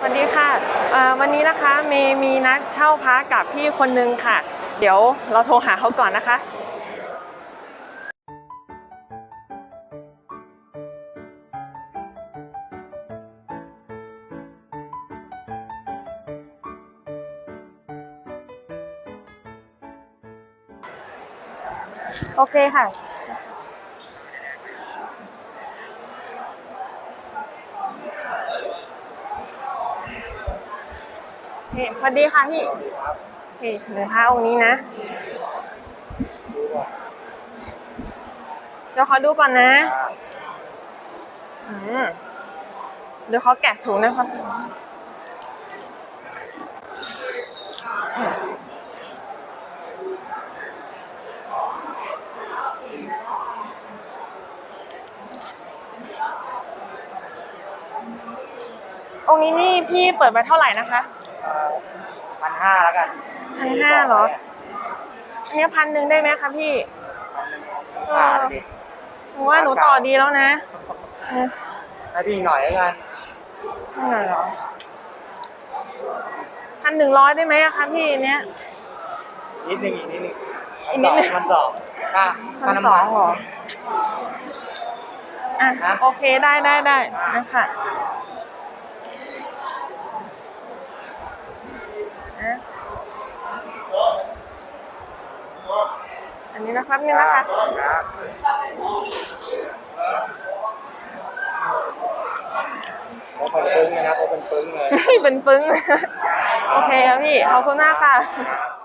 สวัสดีค่ะวันนี้นะคะเมย์มีนัดเช่าพักกับพี่คนนึงค่ะ เดี๋ยวเราโทรหาเขาก่อนนะคะ โอเคค่ะ เฮ้สวัสดีค่ะพี่เฮ้หนูพระองค์นี้นะ เดี๋ยวขอดูก่อนนะอืมเดี๋ยวเขาแกะถุงนะครับอืมองค์นี้นี่พี่เปิดไปเท่าไหร่นะคะ พันห้าแล้วกันพันห้าเหรอ อันนี้พันหนึ่งได้ไหมคะพี่เอขาดอดิหนูว่าหนูต่อดีแล้วนะเออให้พี่อีกหน่อยแล้วกันไม่หน่อยเหรอพันหนึ่งร้อยได้ไหมอะคะพี่เนี้ยนิดนึงอีกนิดนึงอีกนิดนึงมันสองค่าพัค่านน้ำสอมังนเหรออะนะโอเคได้ได้ได้นะคะอะ อันนี้นะครับนี่นะคะโอ้เป็นปึ้งเลยนะโอ้เป็นปึ้งเลย เป็นปึ้ง โอเคครับพี่ ขอบคุณมากค่ะครับ